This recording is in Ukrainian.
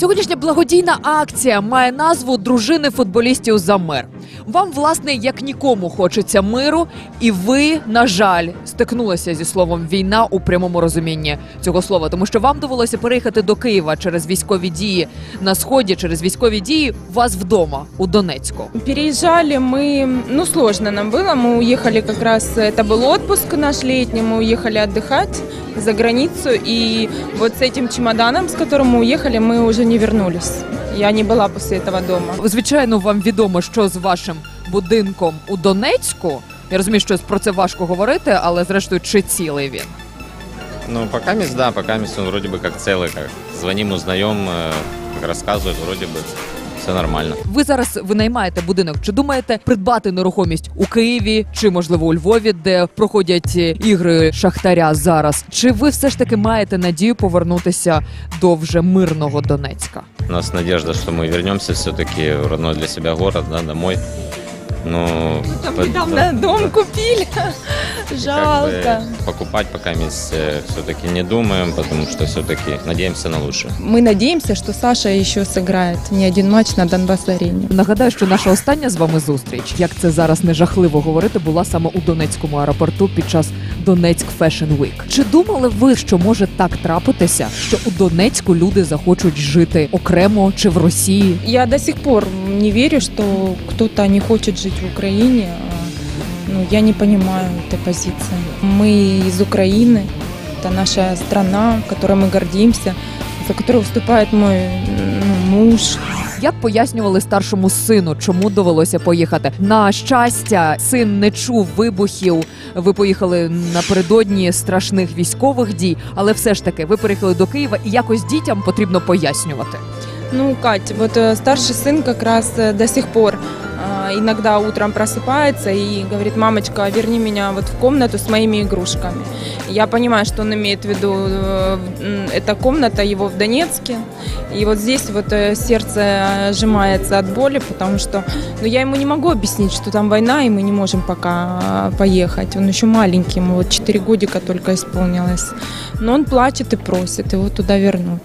Сьогоднішня благодійна акція має назву Дружини футболістів за мир. Вам, власне, як нікому хочеться миру, і ви, на жаль, стикнулися зі словом війна у прямому розумінні цього слова, тому що вам довелося переїхати до Києва через військові дії на сході, через військові дії у вас вдома у Донецьку. Переезжали мы, ну сложно нам было, мы уехали как раз, это был отпуск наш летний, мы уехали отдыхать за границу, и вот с этим чемоданом, с которым мы уехали, мы уже не вернулись. Я не была после этого дома. Звичайно, вам відомо, що з вашим будинком у Донецьку. Я розумію, що про це важко говорити, але зрештою, чи цілий він? Ну, пока мест, да, пока мест он вроде бы как целый, как звоним, узнаем, э, как рассказывают, вроде бы все нормально. Ви зараз винаймаєте будинок. Чи думаєте придбати нерухомість у Києві чи можливо у Львові, де проходять е, ігри Шахтаря зараз? Чи ви все ж таки маєте надію повернутися до вже мирного Донецька? У нас надежда, что мы вернемся все-таки в родной для себя город, да, домой. Ну, Там под- недавно да, дом купили, как жалко. бы покупать пока все-таки не думаем, потому что все-таки надеемся на лучшее. Мы надеемся, что Саша еще сыграет не один матч на Донбасс-арене. Нагадаю, що наша остання з вами зустріч, як це зараз не жахливо говорити, була саме у Донецькому аеропорту під час Донецьк Fashion Week. Чи думали ви, що може так трапитися, що у Донецьку люди захочуть жити окремо чи в Росії? Я до сих пор не верю, что кто-то не хочет жить в Украине. А, Ну, я не понимаю этой позиции. Мы из Украины. Это наша страна, которой мы гордимся, за которую выступает мой ну, муж. Як пояснювали старшому сину, чому довелося поїхати? На щастя, син не чув вибухів. Ви поїхали напередодні страшних військових дій, але все ж таки ви переїхали до Києва, і якось дітям потрібно пояснювати. Ну, Кать, вот э, старший сын как раз э, до сих пор а, иногда утром просыпается и говорит, мамочка, верни меня вот в комнату с моими игрушками. Я понимаю, что он имеет в виду, э, эта комната его в Донецке. И вот здесь вот э, сердце сжимается от боли, потому что ну, я ему не могу объяснить, что там война, и мы не можем пока а, поехать. Он еще маленький, ему вот 4 годика только исполнилось. Но он плачет и просит его туда вернуть.